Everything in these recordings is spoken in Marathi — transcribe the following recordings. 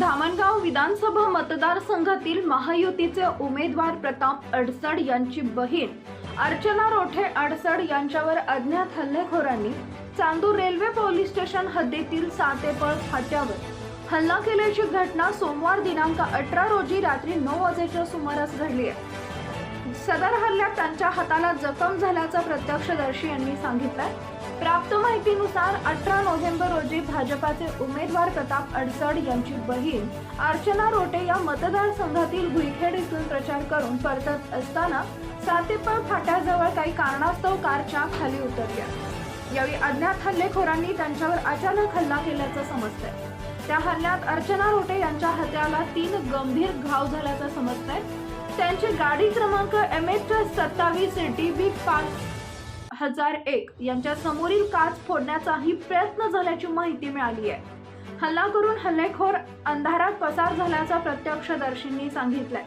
धामणगाव विधानसभा मतदारसंघातील महायुतीचे उमेदवार प्रताप अडसड यांची बहीण अर्चना रोठे अडसड यांच्यावर अज्ञात हल्लेखोरांनी चांदूर रेल्वे पोलीस स्टेशन हद्दीतील सातेपळ फाट्यावर हल्ला केल्याची घटना सोमवार दिनांक अठरा रोजी रात्री नऊ वाजेच्या सुमारास घडली आहे. सदर हल्ल्यात त्यांच्या हाताला जखम झाल्याचं प्रत्यक्षदर्शी यांनी सांगितलंय. प्राप्त माहितीनुसार अठरा नोव्हेंबर रोजी भाजपाचे उमेदवार प्रताप अडसड यांची बहीण अर्चना रोटे या मतदारसंघातील गुईखेड इथून प्रचार करून परतत असताना सातेपळ फाट्याजवळ काही कारणास्तव कारच्या खाली उतरल्या. यावेळी अज्ञात हल्लेखोरांनी त्यांच्यावर अचानक हल्ला केल्याचं समजतंय. त्या हल्ल्यात अर्चना रोटे यांच्या हाताला तीन गंभीर घाव झाल्याचं समजतंय. त्यांची गाडी क्रमांक एम एच सत्तावीस डी बी पाच हजार एक यांच्या समोरील काच फोडण्याचाही प्रयत्न झाल्याची माहिती मिळाली आहे. हल्ला करून हल्लेखोर अंधारात पसार झाल्याचा प्रत्यक्षदर्शींनी सांगितलंय.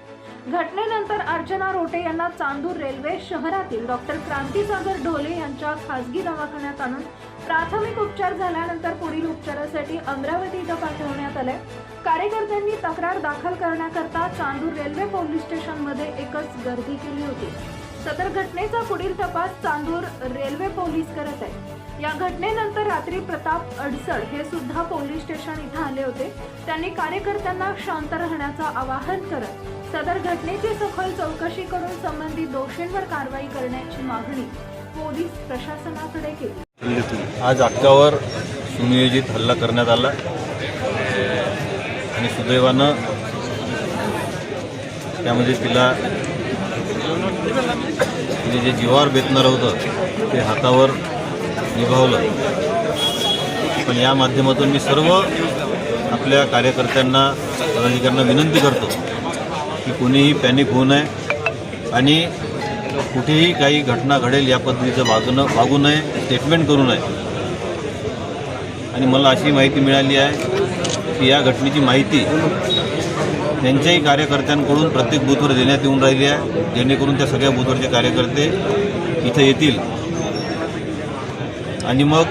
घटनेनंतर अर्चना रोटे यांना चांदूर रेल्वे शहरातील डॉक्टर क्रांतीसागर ढोले यांच्या खासगी दवाखान्यात आणून प्राथमिक उपचार झाल्यानंतर पुढील उपचारासाठी अमरावती इथं पाठवण्यात आले कार्यकर्त्यांनी तक्रार दाखल करण्याकरता चांदूर रेल्वे पोलीस स्टेशनमध्ये एकच गर्दी केली होती. सदर घटनेचा पुढील तपास चांदूर रेल्वे पोलीस करत आहे या घटनेनंतर रात्री प्रताप अडसड हे सुद्धा पोलीस स्टेशन इथं आले होते. त्यांनी कार्यकर्त्यांना शांत राहण्याचं आवाहन करत सदर घटनेची सखोल चौकशी करून संबंधित दोषींवर कारवाई करण्याची मागणी पोलीस प्रशासनाकडे केली. आज अक्कावर सुनियोजित हल्ला करण्यात आला. आणि सुदैवानं त्यामध्ये तिला तिने जे जीवावर बेतणारं होतं ते हातावर निभावलं. पण या माध्यमातून मी सर्व आपल्या कार्यकर्त्यांना पदाधिकाऱ्यांना विनंती करतो की कोणीही पॅनिक होऊ नये. आणि कुठेही काही घटना घडेल या पद्धतीचं वागणं वागू नये स्टेटमेंट करू नये. आणि मला अशी माहिती मिळाली आहे की या घटनेची माहिती त्यांच्याही कार्यकर्त्यांकडून प्रत्येक बूथवर देण्यात येऊन राहिली आहे जेणेकरून त्या सगळ्या बूथवरचे कार्यकर्ते इथं येतील. आणि मग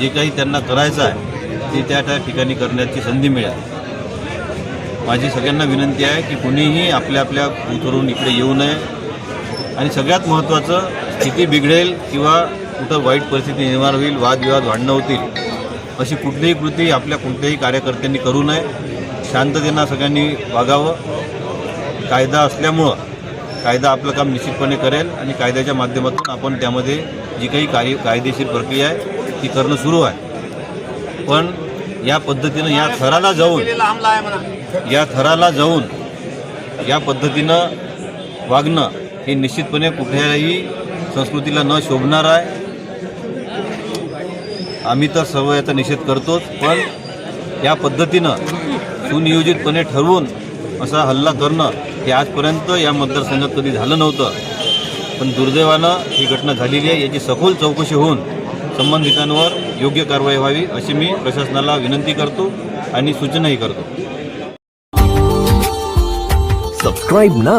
जे काही त्यांना करायचं आहे ते त्या त्या ठिकाणी करण्याची संधी मिळेल. माझी सगळ्यांना विनंती आहे की कुणीही आपल्या आपल्या बूथवरून इकडे येऊ नये. आणि सगळ्यात महत्त्वाचं स्थिती बिघडेल किंवा कुठं वाईट परिस्थिती निर्माण होईल वादविवाद वाढणं होतील अशी कुठलीही कृती आपल्या कोणत्याही कार्यकर्त्यांनी करू नये. शांततेनं सगळ्यांनी वागावं. कायदा असल्यामुळं कायदा आपलं काम निश्चितपणे करेल आणि कायद्याच्या माध्यमातून आपण त्यामध्ये जी काही कार्य कायदेशीर प्रक्रिया आहे ती करणं सुरू आहे. पण या पद्धतीनं या थराला जाऊन या थराला जाऊन या पद्धतीनं वागणं हे निश्चितपणे कुठल्याही संस्कृतीला न शोभणार आहे आम्ही तर सर्व याचा निषेध करतोच पण या पद्धतीनं सुनियोजितपणे ठरवून असा हल्ला करणं हे आजपर्यंत या मतदारसंघात कधी झालं नव्हतं. पण दुर्दैवानं ही घटना झालेली आहे याची सखोल चौकशी होऊन संबंधितांवर योग्य कारवाई व्हावी अशी मी प्रशासनाला विनंती करतो आणि सूचनाही करतो. सबस्क्राईब ना